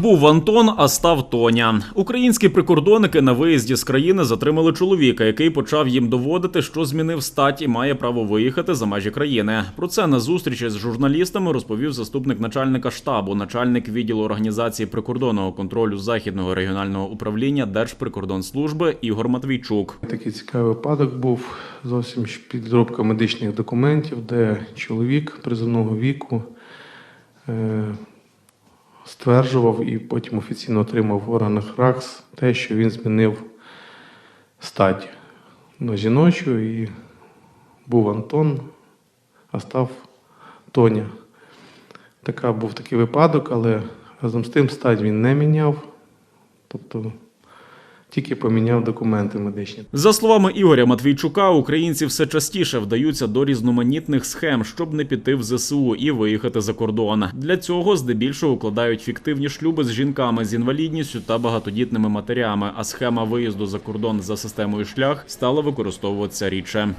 Був Антон, а став Тоня. Українські прикордонники на виїзді з країни затримали чоловіка, який почав їм доводити, що змінив стать і має право виїхати за межі країни. Про це на зустрічі з журналістами розповів заступник начальника штабу, начальник відділу організації прикордонного контролю західного регіонального управління Держприкордонслужби Ігор Матвійчук. Такий цікавий випадок був зовсім підробка медичних документів, де чоловік призовного віку е, стверджував і потім офіційно отримав в органах РАКС те, що він змінив стать на жіночу і був Антон, а став Тоня. Така був такий випадок, але разом з тим стать він не міняв. Тобто тільки поміняв документи медичні. За словами Ігоря Матвійчука, українці все частіше вдаються до різноманітних схем, щоб не піти в ЗСУ і виїхати за кордон. Для цього здебільшого укладають фіктивні шлюби з жінками з інвалідністю та багатодітними матерями. А схема виїзду за кордон за системою шлях стала використовуватися рідше.